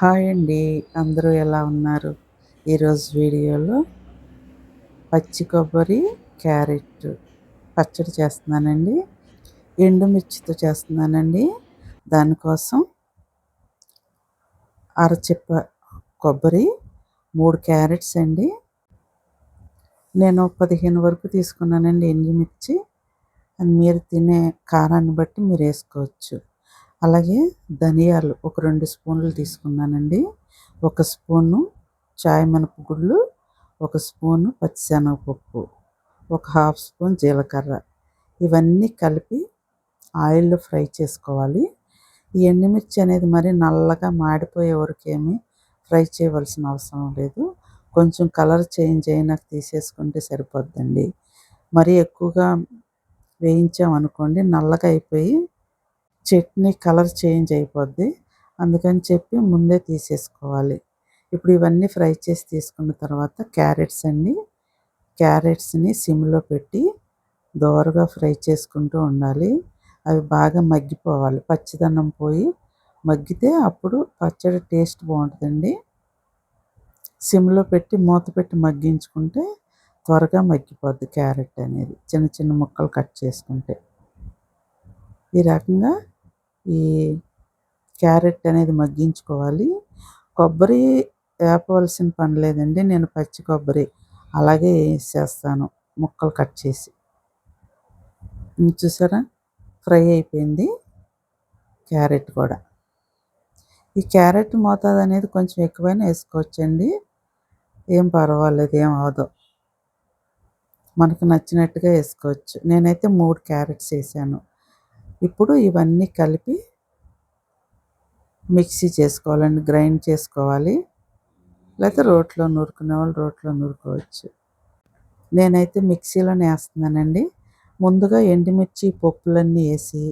Hi అండి. అందరూ ఎలా ఉన్నారు? ఈరోజు వీడియోలో పచ్చి కొబ్బరి క్యారెట్ పచ్చడి చేస్తున్నానండి. ఎండుమిర్చితో చేస్తున్నానండి. దానికోసం అరచిప్ప కొబ్బరి మూడు క్యారెట్స్ అండి. నేను పదిహేను వరకు తీసుకున్నానండి ఎండుమిర్చి. మీరు తినే కారాన్ని బట్టి మీరు వేసుకోవచ్చు. అలాగే ధనియాలు ఒక రెండు స్పూన్లు తీసుకున్నానండి. ఒక స్పూను చాయ్ మినపగుళ్ళు ఒక స్పూను పచ్చిశనగపప్పు ఒక హాఫ్ స్పూన్ జీలకర్ర. ఇవన్నీ కలిపి ఆయిల్లో ఫ్రై చేసుకోవాలి. ఈ ఎండుమిర్చి అనేది మరి నల్లగా మాడిపోయే వరకేమీ ఏమి ఫ్రై చేయవలసిన అవసరం లేదు. కొంచెం కలర్ చేంజ్ అయినాక తీసేసుకుంటే సరిపోద్దండి. మరీ ఎక్కువగా వేయించామనుకోండి నల్లగా అయిపోయి చట్నీ కలర్ చేంజ్ అయిపోద్ది. అందుకని చెప్పి ముందే తీసేసుకోవాలి. ఇప్పుడు ఇవన్నీ ఫ్రై చేసి తీసుకున్న తర్వాత క్యారెట్స్ అండి. క్యారెట్స్ని సిమ్లో పెట్టి దోరగా ఫ్రై చేసుకుంటూ ఉండాలి. అవి బాగా మగ్గిపోవాలి. పచ్చిదన్నం పోయి మగ్గితే అప్పుడు పచ్చడి టేస్ట్ బాగుంటుందండి. సిమ్లో పెట్టి మూత పెట్టి మగ్గించుకుంటే త్వరగా మగ్గిపోద్ది క్యారెట్ అనేది. చిన్న చిన్న ముక్కలు కట్ చేసుకుంటే. ఈ రకంగా ఈ క్యారెట్ అనేది మగ్గించుకోవాలి. కొబ్బరి వేపవలసిన పని లేదండి. నేను పచ్చి కొబ్బరి అలాగే వేసేస్తాను. ముక్కలు కట్ చేసి. చూసారా? ఫ్రై అయిపోయింది. క్యారెట్ కూడా. ఈ క్యారెట్ మోతాదు అనేది కొంచెం ఎక్కువైనా వేసుకోవచ్చండి. ఏం పర్వాలేదు ఏం అవదు మనకు నచ్చినట్టుగా వేసుకోవచ్చు. నేనైతే మూడు క్యారెట్స్ వేసాను. ఇప్పుడు ఇవన్నీ కలిపి మిక్సీ చేసుకోవాలండి గ్రైండ్ చేసుకోవాలి. లేకపోతే రోట్లో నూరుకునే వాళ్ళు రోట్లో నూరుకోవచ్చు. నేనైతే మిక్సీలోనే వేస్తున్నానండి. ముందుగా ఎండుమిర్చి పప్పులన్నీ వేసి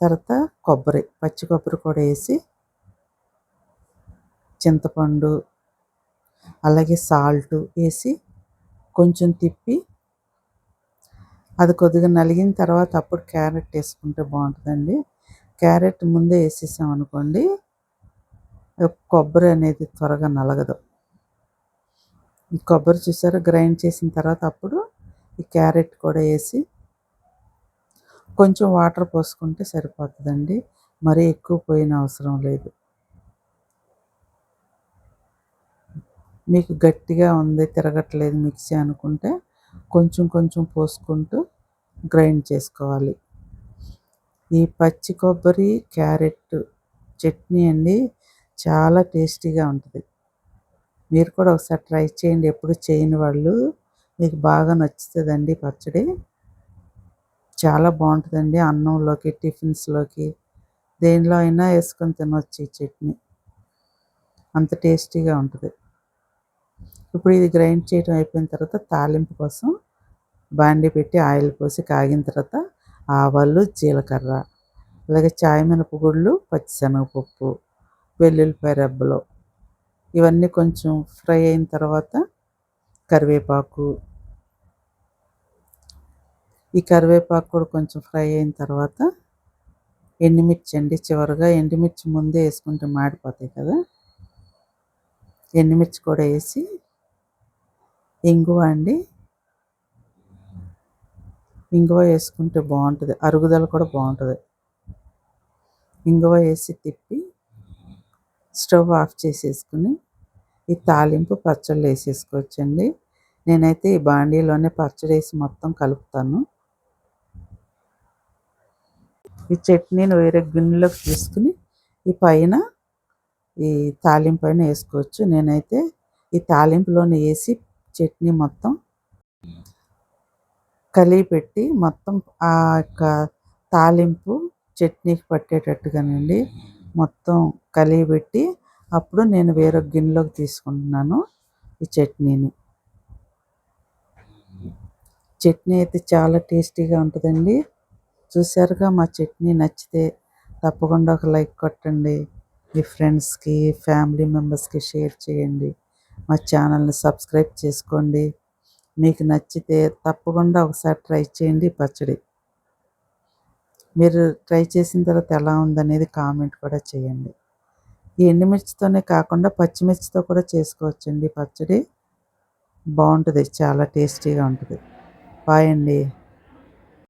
తర్వాత కొబ్బరి పచ్చి కొబ్బరి కూడా వేసి చింతపండు అలాగే సాల్ట్ వేసి కొంచెం తిప్పి అది కొద్దిగా నలిగిన తర్వాత అప్పుడు క్యారెట్ వేసుకుంటే బాగుంటుందండి. క్యారెట్ ముందే వేసేసాం అనుకోండి కొబ్బరి అనేది త్వరగా నలగదు. కొబ్బరి చూసారా గ్రైండ్ చేసిన తర్వాత అప్పుడు ఈ క్యారెట్ కూడా వేసి కొంచెం వాటర్ పోసుకుంటే సరిపోతుందండి. మరీ ఎక్కువ పోయిన అవసరం లేదు. మీకు గట్టిగా ఉంది తిరగట్లేదు మిక్సీ అనుకుంటే కొంచెం కొంచెం పోసుకుంటూ గ్రైండ్ చేసుకోవాలి. ఈ పచ్చి కొబ్బరి క్యారెట్ చట్నీ అండి చాలా టేస్టీగా ఉంటుంది. మీరు కూడా ఒకసారి ట్రై చేయండి. ఎప్పుడు చేయని వాళ్ళు మీకు బాగా నచ్చుతుందండి పచ్చడి. చాలా బాగుంటుందండి అన్నంలోకి టిఫిన్స్లోకి. దేనిలో అయినా వేసుకొని తినవచ్చు ఈ చట్నీ. అంత టేస్టీగా ఉంటుంది. ఇప్పుడు ఇది గ్రైండ్ చేయడం అయిపోయిన తర్వాత తాలింపు కోసం బాండి పెట్టి ఆయిల్ పోసి కాగిన తర్వాత ఆవాలు జీలకర్ర అలాగే చాయ్ మినపగుళ్ళు పచ్చిశనగపప్పు వెల్లుల్లిపాయ రెబ్బలు. ఇవన్నీ కొంచెం ఫ్రై అయిన తర్వాత కరివేపాకు. ఈ కరివేపాకు కూడా కొంచెం ఫ్రై అయిన తర్వాత ఎండుమిర్చి అండి చివరిగా ఎండుమిర్చి ముందే వేసుకుంటే మాడిపోతాయి కదా. ఎండుమిర్చి కూడా వేసి ఇంగువ అండి. ఇంగువ వేసుకుంటే బాగుంటుంది. అరుగుదల కూడా బాగుంటుంది. ఇంగువ వేసి తిప్పి స్టవ్ ఆఫ్ చేసేసుకుని ఈ తాలింపు పచ్చళ్ళు వేసేసుకోవచ్చండి. నేనైతే ఈ బాండీలోనే పచ్చడి వేసి మొత్తం కలుపుతాను. ఈ చట్నీని వేరే గిన్నెలోకి తీసుకుని ఈ పైన ఈ తాలింపు పైన వేసుకోవచ్చు. నేనైతే ఈ తాలింపులోనే వేసి చట్నీ మొత్తం కలిపి పెట్టి మొత్తం ఆ యొక్క తాలింపు చట్నీకి పట్టేటట్టుగానండి. మొత్తం కలిగి పెట్టి అప్పుడు నేను వేరే గిన్నెలోకి తీసుకుంటున్నాను ఈ చట్నీని. చట్నీ అయితే చాలా టేస్టీగా ఉంటుందండి. చూసారుగా మా చట్నీ నచ్చితే తప్పకుండా ఒక లైక్ కొట్టండి. మీ ఫ్రెండ్స్కి ఫ్యామిలీ మెంబర్స్కి షేర్ చేయండి. మా ఛానల్ని సబ్స్క్రైబ్ చేసుకోండి. మీకు నచ్చితే తప్పకుండా ఒకసారి ట్రై చేయండి పచ్చడి. మీరు ట్రై చేసిన తర్వాత ఎలా ఉందనేది కామెంట్ కూడా చేయండి. ఈ ఎండుమిర్చితోనే కాకుండా పచ్చిమిర్చితో కూడా చేసుకోవచ్చండి పచ్చడి. బాగుంటుంది చాలా టేస్టీగా ఉంటుంది. బాయ్ అండి.